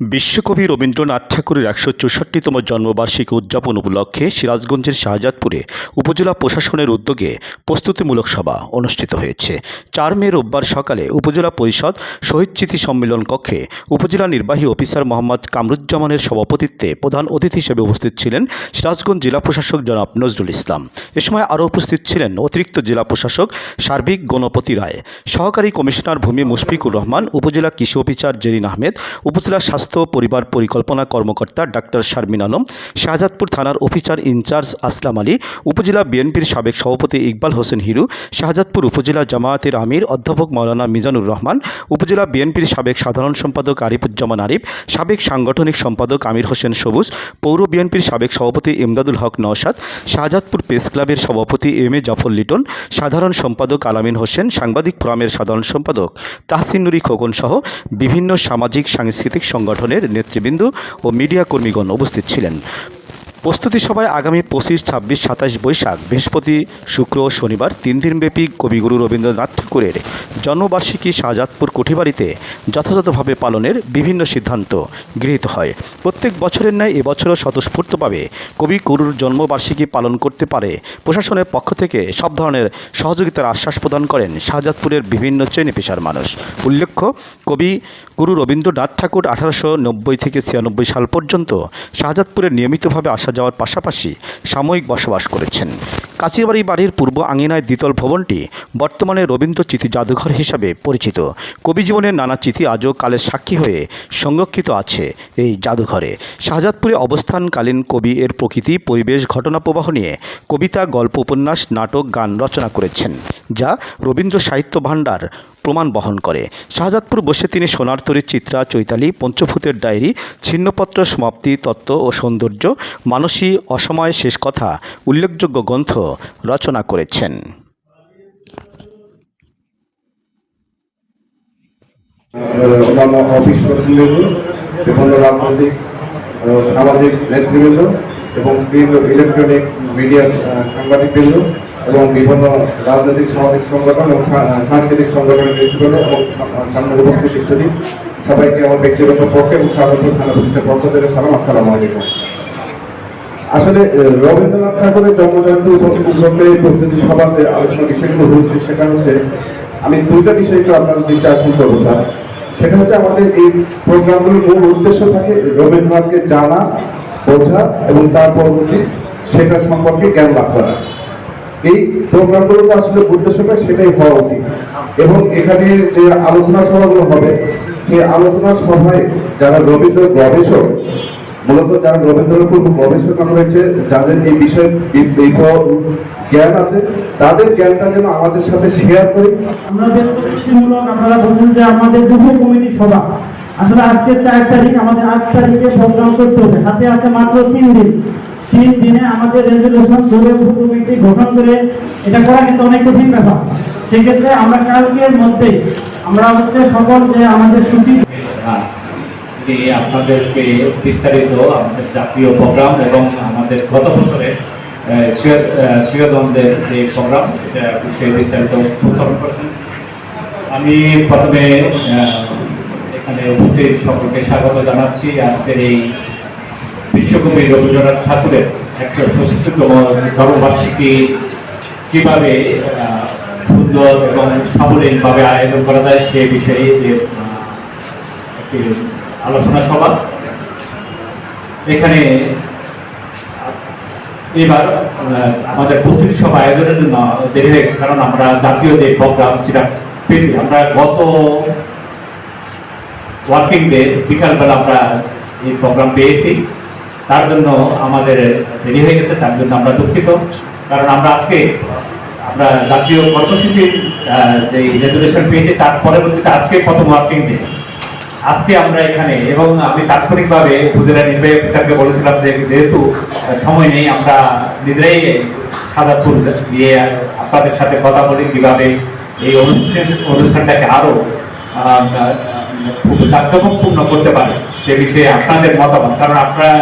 বিশ্বকবি রবীন্দ্রনাথ ঠাকুরের একশো চৌষট্টিতম জন্মবার্ষিকী উদযাপন উপলক্ষে সিরাজগঞ্জের শাহজাদপুরে উপজেলা প্রশাসনের উদ্যোগে প্রস্তুতিমূলক সভা অনুষ্ঠিত হয়েছে। চার মে রোববার সকালে উপজেলা পরিষদ শহীদ স্মৃতি সম্মেলন কক্ষে উপজেলা নির্বাহী অফিসার মোহাম্মদ কামরুজ্জামানের সভাপতিত্বে প্রধান অতিথি হিসেবে উপস্থিত ছিলেন সিরাজগঞ্জ জেলা প্রশাসক জনাব নজরুল ইসলাম। এ সময় আরও উপস্থিত ছিলেন অতিরিক্ত জেলা প্রশাসক সার্বিক গণপতি রায়, সহকারী কমিশনার ভূমি মুশফিকুর রহমান, উপজেলা কৃষি অফিসার জেরিন আহমেদ, উপজেলা স্বাস্থ্য পরিবার পরিকল্পনা কর্মকর্তা ডাক্তার শারমিন আলম, শাহজাদপুর থানার অফিসার ইনচার্জ আসলাম আলী, উপজেলা বিএনপির সাবেক সভাপতি ইকবাল হোসেন হিরু, শাহজাদপুর উপজেলা জামায়াতের আমির অধ্যাপক মৌলানা মিজানুর রহমান, উপজেলা বিএনপির সাবেক সাধারণ সম্পাদক আরিফুজ্জামান আরিফ, সাবেক সাংগঠনিক সম্পাদক আমির হোসেন সবুজ, পৌর বিএনপির সাবেক সভাপতি ইমদাদুল হক নওশাদ, শাহজাদপুর প্রেস ক্লাবের সভাপতি এম এ জাফর লিটন, সাধারণ সম্পাদক আলামিন হোসেন, সাংবাদিক ফোরামের সাধারণ সম্পাদক তাহসিন নুরি খোকন সহ বিভিন্ন সামাজিক, সাংস্কৃতিক সংগঠনের নেতৃবৃন্দ ও মিডিয়া কর্মীগণ উপস্থিত ছিলেন। প্রস্তুতি সভায় আগামী পঁচিশ, ছাব্বিশ, সাতাশ বৈশাখ, বৃহস্পতি, শুক্র ও শনিবার তিন দিনব্যাপী কবিগুরু রবীন্দ্রনাথ ঠাকুরের জন্মবার্ষিকী শাহজাদপুর কুঠিবাড়িতে যথাযথভাবে পালনের বিভিন্ন সিদ্ধান্ত গৃহীত হয়। প্রত্যেক বছরের ন্যায় এবছরও স্বতঃস্ফূর্তভাবে কবি গুরুর জন্মবার্ষিকী পালন করতে পারে। প্রশাসনের পক্ষ থেকে সব ধরনের সহযোগিতার আশ্বাস প্রদান করেন শাহজাদপুরের বিভিন্ন শ্রেণি পেশার মানুষ। উল্লেখ্য, কবি গুরু রবীন্দ্রনাথ ঠাকুর আঠারোশো নব্বই থেকে ছিয়ানব্বই সাল পর্যন্ত শাহজাদপুরে নিয়মিতভাবে আসা যাওয়ার পাশাপাশি সাময়িক বসবাস করেছেন। কাচিবাড়ি বাড়ির পূর্ব আঙিনায় দ্বিতল ভবনটি বর্তমানে রবীন্দ্র চিঠি জাদুঘর হিসাবে পরিচিত। কবি জীবনের নানা চিঠি আজও কালের সাক্ষী হয়ে সংরক্ষিত আছে এই জাদুঘরে। শাহজাদপুরে অবস্থানকালীন কবি এর প্রকৃতি, পরিবেশ, ঘটনা প্রবাহ নিয়ে কবিতা, গল্প, উপন্যাস, নাটক, গান রচনা করেছেন, যা রবীন্দ্র সাহিত্য ভাণ্ডার প্রমাণ বহন করে। শাহজাদপুর বসে তিনি সোনার তরীর চিত্রা, চৈতালি, পঞ্চভূতের ডায়েরি, ছিন্নপত্র, সমাপ্তি, তত্ত্ব ও সৌন্দর্য, মানসী, অসময় শেষ কথা, উল্লেখযোগ্য গ্রন্থ রচনা করেছেন। সামাজিক নেতৃবৃন্দ এবং বিভিন্ন ইলেকট্রনিক মিডিয়া সাংবাদিকবৃন্দ এবং বিভিন্ন রাজনৈতিক সামাজিক সংগঠন এবং সাংস্কৃতিক সংগঠনের নেতৃবৃন্দ এবং সামনে উপস্থিত ইত্যাদি সবাইকে আমার ব্যক্তিগত পক্ষে এবং স্বাগত থানা পুলিশের পক্ষ থেকে সালাম, আসসালামু আলাইকুম। আসলে রবীন্দ্রনাথ ঠাকুরের জন্মজয়ন্তী উপলক্ষে প্রস্তুতি সভাতে আলোচনা বিষয়গুলো হচ্ছে, সেটা হচ্ছে, আমি দুইটা বিষয় একটু আপনার দৃষ্টি আকর্ষণ করব, স্যার। সেটা হচ্ছে আমাদের এই প্রোগ্রামগুলোর মূল উদ্দেশ্য থাকে রবীন্দ্রনাথকে জানা, বোঝা এবং তার পরবর্তী সেটা সম্পর্কে জ্ঞান লাভ করা। এই প্রোগ্রামগুলো তো আসলে উদ্দেশ্যটা সেটাই হওয়া উচিত। এবং এখানে যে আলোচনা সভাগুলো হবে, সেই আলোচনা সভায় যারা রবীন্দ্র গবেষক, মূলত যারা রবীন্দ্রের গবেষণা রয়েছে, যাদের এই বিষয়ে জ্ঞান আছে, তাদের জ্ঞানটা যেন আমাদের সাথে শেয়ার করি। আমরা যে প্রতিষ্ঠানমূলক আপনারা বলছেন যে আমাদের যুব কমিটি সভা। আসলে আজকে চার তারিখ, আমাদের আট তারিখে প্রোগ্রাম করতে হবে। হাতে আছে মাত্র তিন দিন। তিন দিনে আমাদের রেজলিউশন ধরে উপ কমিটি গঠন করে এটা করা কিন্তু অনেক কঠিন ব্যাপার। সেক্ষেত্রে আমরা কালকের মধ্যেই আমরা হচ্ছে সকল যে আমাদের ছুটি হ্যাঁ, আপনাদেরকে বিস্তারিত আমাদের জাতীয় প্রোগ্রাম এবং আমাদের গত বছরের শিরোদ্বন্দ্বের যে প্রোগ্রাম সেই বিস্তারিত উপস্থাপন করছেন। আমি প্রথমে এখানে উপস্থিত সকলকে স্বাগত জানাচ্ছি। আজকের এই বিশ্বকবি রবীন্দ্রনাথ ঠাকুরের একশো পঁচিশতম জন্মবার্ষিকী কীভাবে সুন্দর এবং সাবলীলভাবে আয়োজন করা যায় সে বিষয়ে যে একটি আলোচনা সভা। এখানে এবার আমাদের প্রস্তুতি সভা আয়োজনের জন্য দেরি হয়ে কারণ আমরা জাতীয় যে প্রোগ্রাম সেটা পেয়েছি। আমরা গত ওয়ার্কিং ডে, বিকালবেলা আমরা এই প্রোগ্রাম পেয়েছি। তার জন্য আমাদের দেরি হয়ে গেছে তার জন্য আমরা দুঃখিত। কারণ আমরা আজকে আমরা জাতীয় কর্মসূচির যে রেজুলেশন পেয়েছি তার পরবর্তীতে আজকে প্রথম ওয়ার্কিং ডে আজকে আমরা এখানে এবং আমি তাৎক্ষণিকভাবে উপজেলা নির্বাহী অফিসারকে বলেছিলাম যে যেহেতু সময় নেই আমরা নিজেরাই সাদাপুর গিয়ে আপনাদের সাথে কথা বলি কীভাবে এই অনুষ্ঠান অনুষ্ঠানটাকে আরও আহ, খুব করতে পারে সে বিষয়ে আপনাদের মতামত। কারণ আপনারা